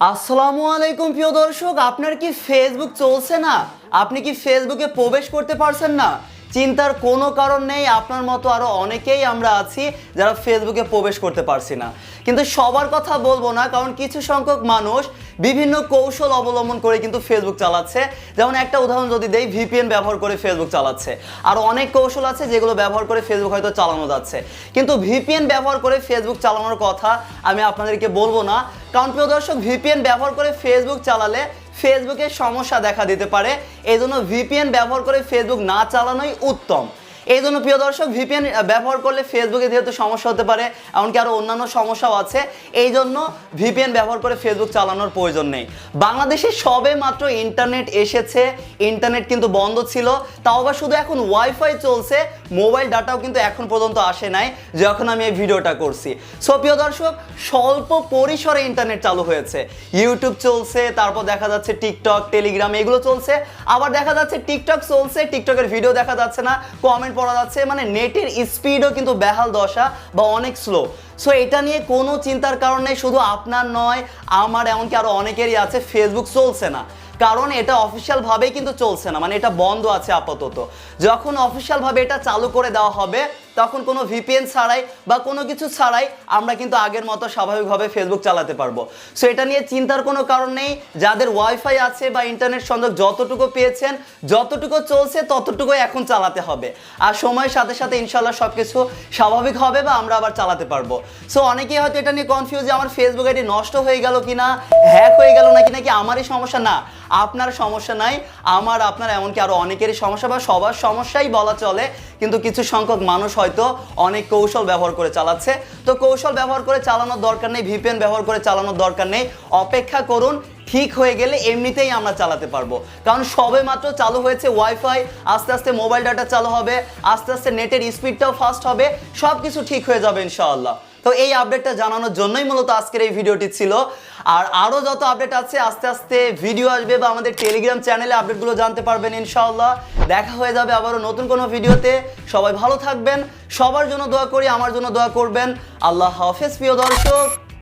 আসসালামু আলাইকুম, প্রিয় দর্শক। আপনার কি ফেসবুক চলছে না? আপনি কি ফেসবুকে প্রবেশ করতে পারছেন না? চিন্তার কোনো কারণ নেই, আপনার মতো আরও অনেকেই আমরা আছি যারা ফেসবুকে প্রবেশ করতে পারছি না। কিন্তু সবার কথা বলব না, কারণ কিছু সংখ্যক মানুষ বিভিন্ন কৌশল অবলম্বন করে কিন্তু ফেসবুক চালাচ্ছে। যেমন একটা উদাহরণ যদি দেই ভিপিএন ব্যবহার করে ফেসবুক চালাচ্ছে। আর অনেক কৌশল আছে যেগুলো ব্যবহার করে ফেসবুক হয়তো চালানো যাচ্ছে। কিন্তু ভিপিএন ব্যবহার করে ফেসবুক চালানোর কথা আমি আপনাদেরকে বলব না। কারণ প্রিয় দর্শক ভিপিএন ব্যবহার করে ফেসবুক চালালে ফেসবুকের সমস্যা দেখা দিতে পারে। এই জন্য ভিপিএন ব্যবহার করে ফেসবুক না চালানোই উত্তম। এই জন্য প্রিয় দর্শক ভিপিএন ব্যবহার করলে ফেসবুকে যেহেতু সমস্যা হতে পারে, এমনকি আরও অন্যান্য সমস্যাও আছে, এই জন্য ভিপিএন ব্যবহার করে ফেসবুক চালানোর প্রয়োজন নেই। বাংলাদেশে সবে মাত্র ইন্টারনেট এসেছে ইন্টারনেট কিন্তু বন্ধ ছিল, তাও আবার শুধু এখন ওয়াইফাই চলছে মোবাইল ডাটাও কিন্তু এখন পর্যন্ত আসে নাই যখন আমি এই ভিডিওটা করছি। সো প্রিয় দর্শক, স্বল্প পরিসরে ইন্টারনেট চালু হয়েছে। ইউটিউব চলছে, তারপর দেখা যাচ্ছে টিকটক টেলিগ্রাম এগুলো চলছে। আবার দেখা যাচ্ছে টিকটক চলছে টিকটকের ভিডিও দেখা যাচ্ছে না কমেন্ট পড়া যাচ্ছে মানে নেটের স্পিডও কিন্তু বেহাল দশা বা অনেক স্লো সো এটা নিয়ে কোনো চিন্তার কারণে শুধু আপনার নয়, আমার এমনকি আরও অনেকেরই আছে ফেসবুক চলছে না। কারণ এটা অফিসিয়ালভাবেই কিন্তু চলছে না মানে এটা বন্ধ আছে আপাতত। যখন অফিসিয়ালভাবে এটা চালু করে দেওয়া হবে তখন কোনো ভিপিএন ছাড়াই বা কোনো কিছু ছাড়াই আমরা কিন্তু আগের মতো স্বাভাবিকভাবে ফেসবুক চালাতে পারব। সো এটা নিয়ে চিন্তার কোনো কারণ নেই। যাদের ওয়াইফাই আছে বা ইন্টারনেট সংযোগ যতটুকু পেয়েছেন, যতটুকু চলছে ততটুকু এখন চালাতে হবে। আর সময়ের সাথে সাথে ইনশাল্লাহ সব কিছু স্বাভাবিক হবে বা আমরা আবার চালাতে পারব। সো অনেকেই হয়তো এটা নিয়ে কনফিউজ যে আমার ফেসবুক আইডি নষ্ট হয়ে গেল কিনা হ্যাক হয়ে গেল নাকি নাকি আমারই সমস্যা? না, আপনার সমস্যা নাই। আমার, আপনার, এমনকি আরও অনেকেরই সমস্যা বা সবার সমস্যাই বলা চলে। কিন্তু কিছু সংখ্যক মানুষ হয়তো অনেক কৌশল ব্যবহার করে চালাচ্ছে। তো কৌশল ব্যবহার করে চালানোর দরকার নেই ভিপিএন ব্যবহার করে চালানোর দরকার নেই। অপেক্ষা করুন, ঠিক হয়ে গেলে এমনিতেই আমরা চালাতে পারব। কারণ সবে মাত্র চালু হয়েছে ওয়াইফাই আস্তে আস্তে মোবাইল ডাটা চালু হবে, আস্তে আস্তে নেটের স্পিডটাও ফাস্ট হবে সব কিছু ঠিক হয়ে যাবে ইনশাআল্লাহ। তো এই আপডেটটা জানানোর জন্যই মূলত আজকের এই ভিডিওটি ছিল। আর আরও যত আপডেট আছে, আস্তে আস্তে ভিডিও আসবে বা আমাদের টেলিগ্রাম চ্যানেলে আপডেটগুলো জানতে পারবেন ইনশাআল্লাহ। দেখা হয়ে যাবে আবারও নতুন কোনো ভিডিওতে। সবাই ভালো থাকবেন, সবার জন্য দোয়া করি, আমার জন্য দোয়া করবেন। আল্লাহ হাফেজ, প্রিয় দর্শক।